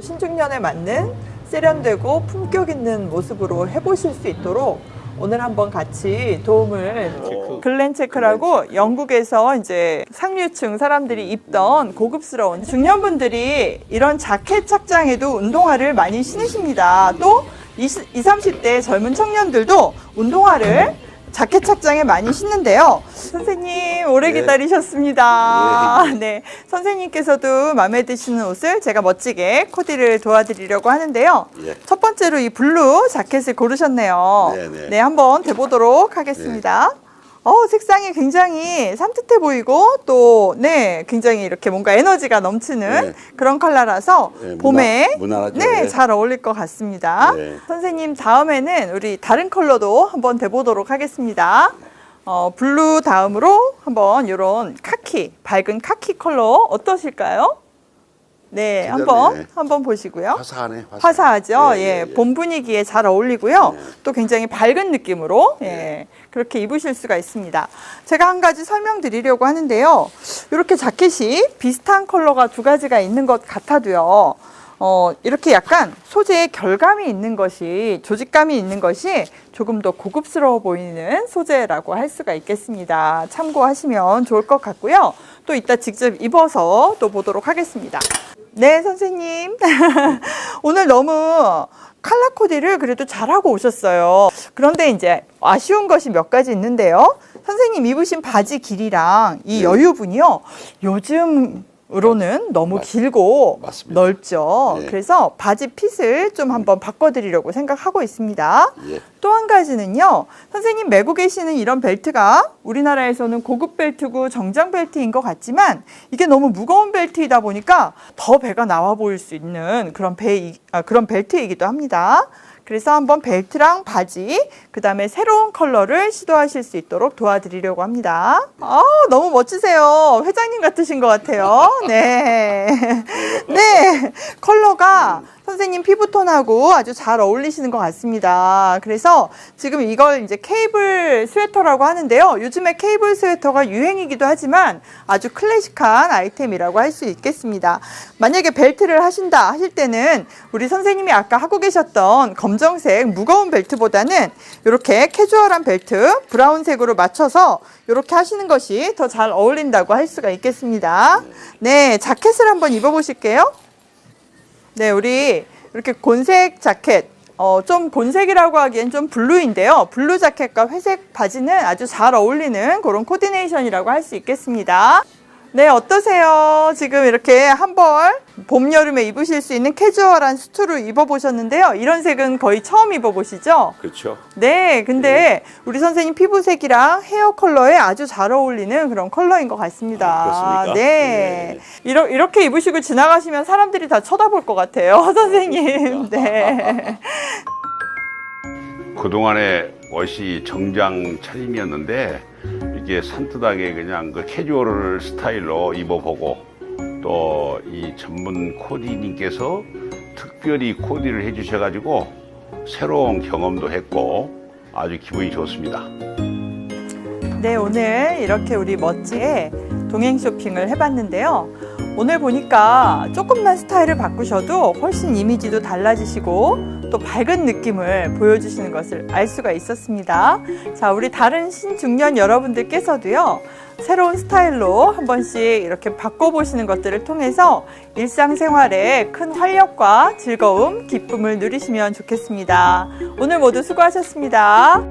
신중년에 맞는 세련되고 품격 있는 모습으로 해보실 수 있도록 오늘 한번 같이 도움을 체크. 글렌 체크라고 영국에서 이제 상류층 사람들이 입던 고급스러운 중년분들이 이런 자켓 착장에도 운동화를 많이 신으십니다. 또 20, 30대 젊은 청년들도 운동화를 자켓 착장에 많이 신는데요. 선생님 오래 네. 기다리셨습니다. 네, 선생님께서도 마음에 드시는 옷을 제가 멋지게 코디를 도와드리려고 하는데요. 예. 첫 번째로 이 블루 자켓을 고르셨네요. 네 네. 네, 한번 대보도록 하겠습니다. 어, 색상이 굉장히 산뜻해 보이고 또, 네, 굉장히 이렇게 뭔가 에너지가 넘치는 네. 그런 컬러라서 네, 봄에 무난하죠? 네, 네. 잘 어울릴 것 같습니다. 네. 선생님 다음에는 우리 다른 컬러도 한번 대보도록 하겠습니다. 어, 블루 다음으로 한번 이런 카키, 밝은 카키 컬러 어떠실까요? 네, 진짜 한번 네. 한번 보시고요. 화사하네. 화사해. 화사하죠. 예, 예, 예. 봄 분위기에 잘 어울리고요. 네. 또 굉장히 밝은 느낌으로 예, 그렇게 입으실 수가 있습니다. 제가 한 가지 설명드리려고 하는데요. 이렇게 자켓이 비슷한 컬러가 두 가지가 있는 것 같아도요. 어, 이렇게 약간 소재에 결감이 있는 것이, 조직감이 있는 것이 조금 더 고급스러워 보이는 소재라고 할 수가 있겠습니다. 참고하시면 좋을 것 같고요. 또 이따 직접 입어서 또 보도록 하겠습니다. 네, 선생님. 오늘 너무 칼라 코디를 그래도 잘하고 오셨어요. 그런데 이제 아쉬운 것이 몇 가지 있는데요. 선생님 입으신 바지 길이랑 이 네. 여유분이요. 요즘으 로는 너무 맞- 길고 맞습니다. 넓죠. 네. 그래서 바지 핏을 좀 한번 바꿔드리려고 생각하고 있습니다. 예. 또한 가지는요. 선생님 메고 계시는 이런 벨트가 우리나라에서는 고급 벨트고 정장 벨트인 것 같지만 이게 너무 무거운 벨트이다 보니까 더 배가 나와 보일 수 있는 그런 배 아, 그런 벨트이기도 합니다. 그래서 한번 벨트랑 바지, 그 다음에 새로운 컬러를 시도하실 수 있도록 도와드리려고 합니다. 아, 너무 멋지세요. 회장님 같으신 것 같아요. 네. 네. 컬러가 선생님 피부톤하고 아주 잘 어울리시는 것 같습니다. 그래서 지금 이걸 이제 케이블 스웨터라고 하는데요. 요즘에 케이블 스웨터가 유행이기도 하지만 아주 클래식한 아이템이라고 할 수 있겠습니다. 만약에 벨트를 하신다 하실 때는 우리 선생님이 아까 하고 계셨던 검정색 무거운 벨트보다는 이렇게 캐주얼한 벨트 브라운색으로 맞춰서 이렇게 하시는 것이 더 잘 어울린다고 할 수가 있겠습니다. 네, 자켓을 한번 입어보실게요. 네, 우리 이렇게 곤색 자켓, 어, 좀 곤색이라고 하기엔 좀 블루인데요. 블루 자켓과 회색 바지는 아주 잘 어울리는 그런 코디네이션이라고 할 수 있겠습니다. 네, 어떠세요? 지금 이렇게 한벌 봄, 여름에 입으실 수 있는 캐주얼한 수트를 입어보셨는데요. 이런 색은 거의 처음 입어보시죠? 그렇죠. 네, 근데 우리 선생님 피부색이랑 헤어 컬러에 아주 잘 어울리는 그런 컬러인 것 같습니다. 아, 그렇습니까? 네. 이러, 이렇게 입으시고 지나가시면 사람들이 다 쳐다볼 것 같아요, 선생님. 네. 그동안의 옷이 정장 차림이었는데 이게 산뜻하게 그냥 그 캐주얼 스타일로 입어보고 또 이 전문 코디님께서 특별히 코디를 해주셔가지고 새로운 경험도 했고 아주 기분이 좋습니다. 네, 오늘 이렇게 우리 멋지게 동행 쇼핑을 해봤는데요. 오늘 보니까 조금만 스타일을 바꾸셔도 훨씬 이미지도 달라지시고 또 밝은 느낌을 보여주시는 것을 알 수가 있었습니다. 자, 우리 다른 신중년 여러분들께서도요, 새로운 스타일로 한 번씩 이렇게 바꿔보시는 것들을 통해서 일상생활에 큰 활력과 즐거움, 기쁨을 누리시면 좋겠습니다. 오늘 모두 수고하셨습니다.